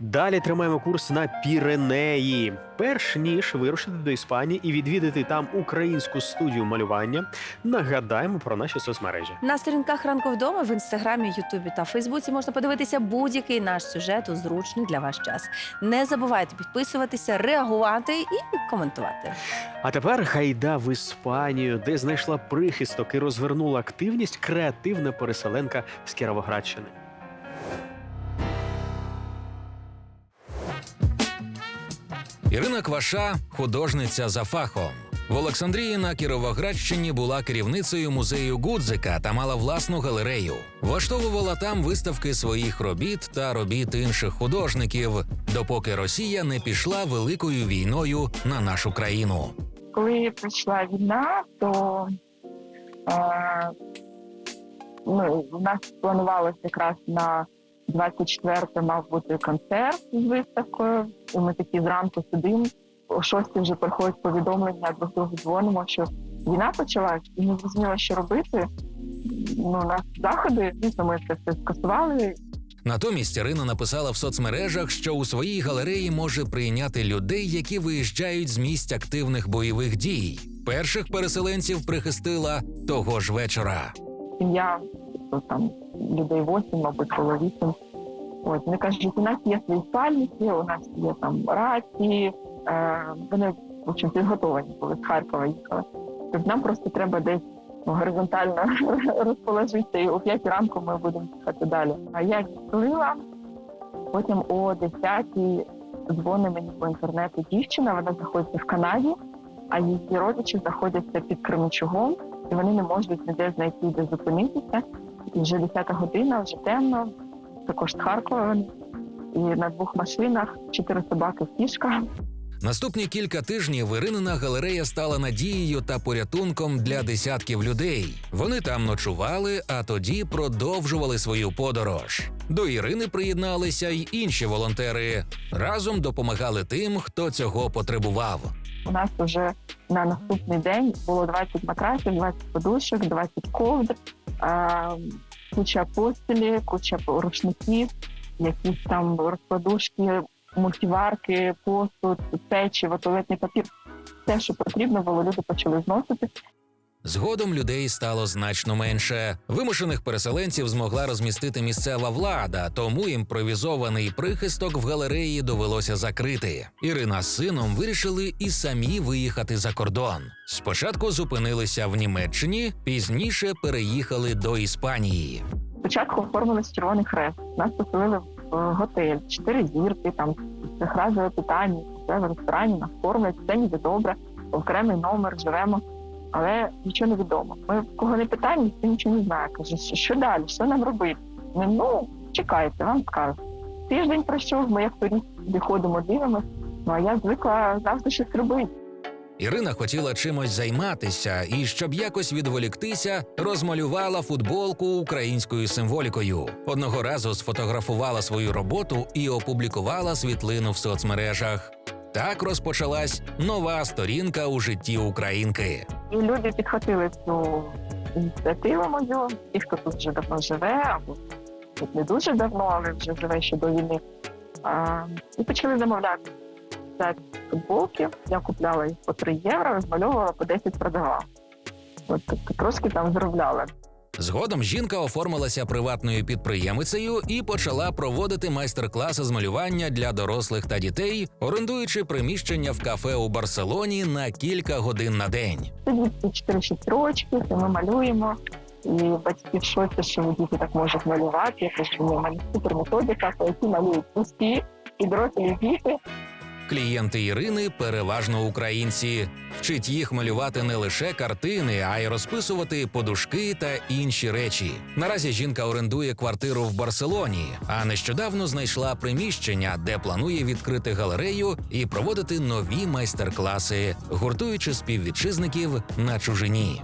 Далі тримаємо курс на Піренеї. Перш ніж вирушити до Іспанії і відвідати там українську студію малювання, нагадаємо про наші соцмережі. На сторінках ранку вдома в інстаграмі, Ютубі та Фейсбуці можна подивитися будь-який наш сюжет у зручний для вас час. Не забувайте підписуватися, реагувати і коментувати. А тепер хайда в Іспанію, де знайшла прихисток і розвернула активність креативна переселенка з Кіровоградщини. Ірина Кваша художниця за фахом. В Олександрії на Кіровоградщині була керівницею музею Гудзика та мала власну галерею. Влаштовувала там виставки своїх робіт та робіт інших художників, допоки Росія не пішла великою війною на нашу країну. коли прийшла війна, то е, ну, у нас планувалося якраз на 24 мав бути концерт з виставкою. І ми такі зранку сидимо. О 6 вже приходять повідомлення, друг другу дзвонимо, що війна почалась, і не зрозуміло, що робити. Ну, у нас заходи, звісно, ми це все скасували. Натомість Ірина написала в соцмережах, що у своїй галереї може прийняти людей, які виїжджають з місць активних бойових дій. Перших переселенців прихистила того ж вечора. сім'я, там людей 8, мабуть, було 8. От, вони кажуть, у нас є свої спальники, у нас є там рації. Е, вони, в общем, підготовані були з Харкова їхали. Тобто нам просто треба десь ну, горизонтально розположитися, і о 5 ранку ми будемо їхати далі. А я відкрила, потім о 10 дзвонить мені по інтернету дівчина, вона знаходиться в Канаді, а її родичі знаходяться під Кременчугом і вони не можуть ніде знайти, де зупинитися. І вже 10 година, вже темно, також з Харкова. І на двох машинах чотири собаки кішка. Наступні кілька тижнів Іринина галерея стала надією та порятунком для десятків людей. Вони там ночували, а тоді продовжували свою подорож. До Ірини приєдналися й інші волонтери. Разом допомагали тим, хто цього потребував. У нас вже на наступний день було 20 матрасів, 20 подушок, 20 ковдр, куча постелі, куча рушників, якісь там розкладушки, мультиварки, посуд, печиво, туалетний папір. Все, що потрібно було, люди почали зносити. Згодом людей стало значно менше. Вимушених переселенців змогла розмістити місцева влада, тому імпровізований прихисток в галереї довелося закрити. Ірина з сином вирішили і самі виїхати за кордон. Спочатку зупинилися в Німеччині, пізніше переїхали до Іспанії. Спочатку оформилися Червоний Хрест. Нас поселили в е, готель, чотири зірки, там трьохразове питання, все в ресторані, нас кормлять, все ніби добре, окремий номер, живемо. Але нічого не відомо. Ми кого не питаємо, ніхто нічого не знає. Каже, що, далі, що нам робити? Ну, чекайте, вам скажуть. Тиждень пройшов, ми як сюди ходимо, дивимося. Ну а я звикла завжди щось робити. Ірина хотіла чимось займатися і, щоб якось відволіктися, розмалювала футболку українською символікою. Одного разу сфотографувала свою роботу і опублікувала світлину в соцмережах. Так розпочалась нова сторінка у житті українки. І люди підхватили цю ініціативу мою, ті, хто тут вже давно живе, або тут не дуже давно, але вже живе ще до війни. А, і почали замовляти футболки. Я купляла їх по 3 євро, розмальовувала по 10 продавала. От тобто трошки там заробляла. Згодом жінка оформилася приватною підприємицею і почала проводити майстер-класи з малювання для дорослих та дітей, орендуючи приміщення в кафе у Барселоні на кілька годин на день. Тоді ці 4 рочки, це ми малюємо. І батьки в шоці, що діти так можуть малювати. Я кажу, ні, в мене супер методика, по якій малюють пусті і дорослі діти. Клієнти Ірини переважно українці. Вчить їх малювати не лише картини, а й розписувати подушки та інші речі. Наразі жінка орендує квартиру в Барселоні, а нещодавно знайшла приміщення, де планує відкрити галерею і проводити нові майстер-класи, гуртуючи співвітчизників на чужині.